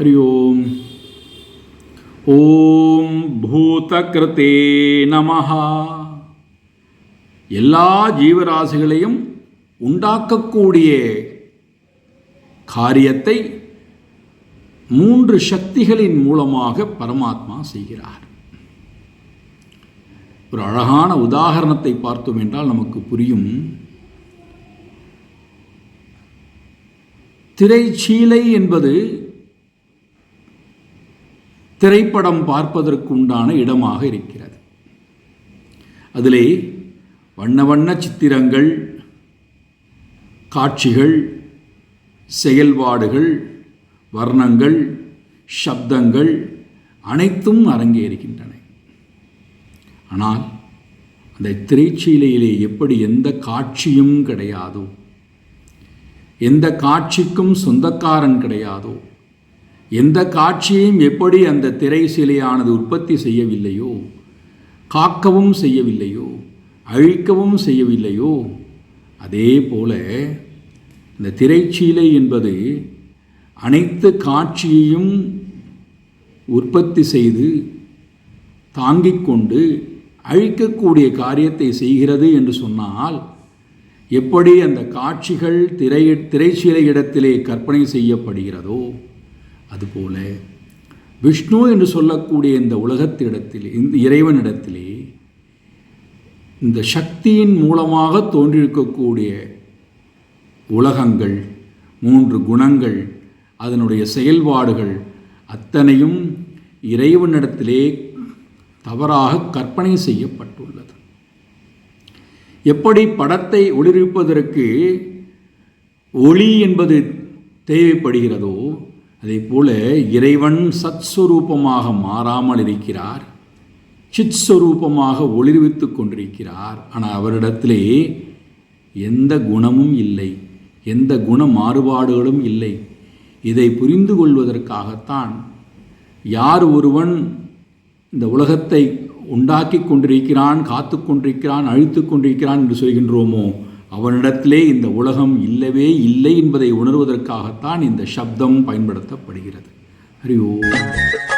हरि ओम् ஓம் பூதகிருத்தே நமஹா எல்லா ஜீவராசிகளையும் உண்டாக்கக்கூடிய காரியத்தை மூன்று சக்திகளின் மூலமாக பரமாத்மா செய்கிறார் ஒரு அழகான உதாகரணத்தை பார்த்தோம் என்றால் நமக்கு புரியும் திரைச்சீலை என்பது திரைப்படம் பார்ப்பதற்கு உண்டான இடமாக இருக்கிறது. அதிலே வண்ண வண்ண சித்திரங்கள் காட்சிகள் செயல்பாடுகள் வர்ணங்கள் சப்தங்கள் அனைத்தும் அரங்கேறுகின்றன ஆனால் அந்த திரைச்சீலையிலே எப்படி எந்த காட்சியும் கிடையாதோ எந்த காட்சிக்கும் சொந்தக்காரன் கிடையாதோ எந்த காட்சியையும் எப்படி அந்த திரை சிலையானது உற்பத்தி செய்யவில்லையோ காக்கவும் செய்யவில்லையோ அழிக்கவும் செய்யவில்லையோ அதே போல இந்த திரைச்சீலை என்பது அனைத்து காட்சியையும் உற்பத்தி செய்து தாங்கிக் கொண்டு அழிக்கக்கூடிய காரியத்தை செய்கிறது என்று சொன்னால் எப்படி அந்த காட்சிகள் திரை திரைச்சீலை இடத்திலே கற்பனை செய்யப்படுகிறதோ அதுபோல விஷ்ணு என்று சொல்லக்கூடிய இந்த உலகத்திடத்தில் இந்த இறைவனிடத்திலே இந்த சக்தியின் மூலமாக தோன்றியிருக்கக்கூடிய உலகங்கள் மூன்று குணங்கள் அதனுடைய செயல்பாடுகள் அத்தனையும் இறைவனிடத்திலே தவறாக கற்பனை செய்யப்பட்டுள்ளது. எப்படி படத்தை ஒளிர்விப்பதற்கு ஒளி என்பது தேவைப்படுகிறதோ அதே போல இறைவன் சத்ஸ்வரூபமாக மாறாமல் இருக்கிறார் சித்ஸ்வரூபமாக ஒளிர்வித்து கொண்டிருக்கிறார். ஆனால் அவரிடத்திலே எந்த குணமும் இல்லை எந்த குண மாறுபாடுகளும் இல்லை. இதை புரிந்து கொள்வதற்காகத்தான் யார் ஒருவன் இந்த உலகத்தை உண்டாக்கி கொண்டிருக்கிறான் காத்து கொண்டிருக்கிறான் அழித்து கொண்டிருக்கிறான் என்று சொல்கின்றோமோ அவனிடத்திலே இந்த உலகம் இல்லவே இல்லை என்பதை உணர்வதற்காகத்தான் இந்த சப்தம் பயன்படுத்தப்படுகிறது. ஹரி ஓம்.